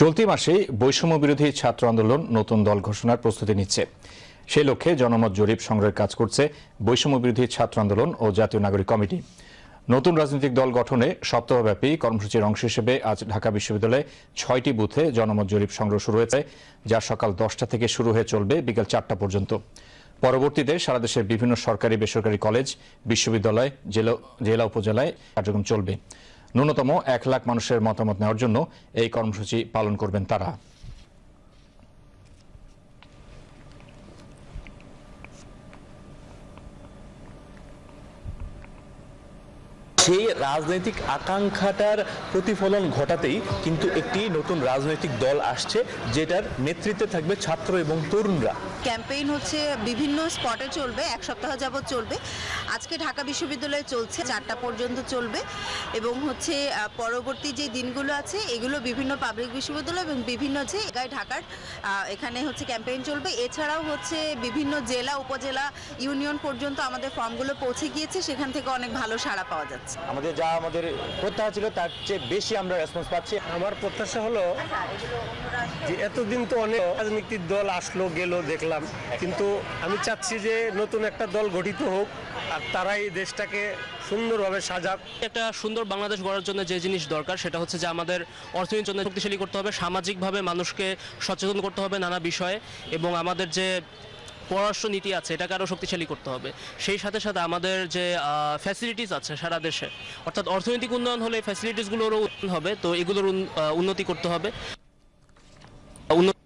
চলতি মাসে বৈষম্য বিরোধী ছাত্র আন্দোলন নতুন দল ঘোষণার প্রস্তুতি নিচ্ছে। সেই লক্ষ্যে জনমত জরিপ সংগ্রহের কাজ করছে বৈষম্য বিরোধী ছাত্র আন্দোলন ও জাতীয় নাগরিক কমিটি। নতুন রাজনৈতিক দল গঠনে সপ্তাহব্যাপী কর্মসূচির অংশ হিসেবে আজ ঢাকা বিশ্ববিদ্যালয়ে ছয়টি বুথে জনমত জরিপ সংগ্রহ শুরু হয়েছে, যা সকাল দশটা থেকে শুরু হয়ে চলবে বিকেল চারটা পর্যন্ত। পরবর্তীতে সারা দেশের বিভিন্ন সরকারি বেসরকারি কলেজ, বিশ্ববিদ্যালয়, জেলা জেলা উপজেলায় কার্যক্রম চলবে। ন্যূনতম এক লাখ মানুষের মতামত নেওয়ার জন্য এই কর্মসূচি পালন করবেন তারা। সেই রাজনৈতিক আকাঙ্ক্ষাটার প্রতিফলন ঘটাতেই কিন্তু একটি নতুন রাজনৈতিক দল আসছে, যেটার নেতৃত্বে থাকবে ছাত্র এবং তরুণরা। ক্যাম্পেইন হচ্ছে বিভিন্ন স্পটে চলবে, এক সপ্তাহ যাবৎ চলবে। আজকে ঢাকা বিশ্ববিদ্যালয়ে চলছে, চারটা পর্যন্ত চলবে। এবং হচ্ছে পরবর্তী যে দিনগুলো আছে, এগুলো বিভিন্ন পাবলিক বিশ্ববিদ্যালয় এবং বিভিন্ন যে এলাকায় ঢাকার এখানে হচ্ছে ক্যাম্পেইন চলবে। এছাড়াও হচ্ছে বিভিন্ন জেলা, উপজেলা, ইউনিয়ন পর্যন্ত আমাদের ফর্মগুলো পৌঁছে গিয়েছে। সেখান থেকে অনেক ভালো সাড়া পাওয়া যাচ্ছে। আমাদের যা আমাদের প্রত্যাশা ছিল তার চেয়ে বেশি আমরা রেসপন্স পাচ্ছি। আমার প্রত্যাশা হলো যে এতদিন তো অনেক রাজনৈতিক দল আসলো গেল দেখলাম। কিন্তু আমি চাচ্ছি যে নতুন একটা দল গঠিত হোক আর তারাই দেশটাকে সুন্দরভাবে সাজাক। একটা সুন্দর বাংলাদেশ গড়ার জন্য যে জিনিস দরকার সেটা হচ্ছে যে আমাদের অর্থনীতির জন্য শক্তিশালী করতে হবে সামাজিকভাবে মানুষকে সচেতন করতে হবে নানা বিষয়ে এবং আমাদের যে পররাষ্ট্র নীতি আছে, এটাকে আরও শক্তিশালী করতে হবে। সেই সাথে সাথে আমাদের যে ফ্যাসিলিটিস আছে সারা দেশে, অর্থাৎ অর্থনৈতিক উন্নয়ন হলে ফ্যাসিলিটিসগুলোরও উন্নয়ন হবে, তো এগুলোর উন- উন্নতি করতে হবে। উন্নত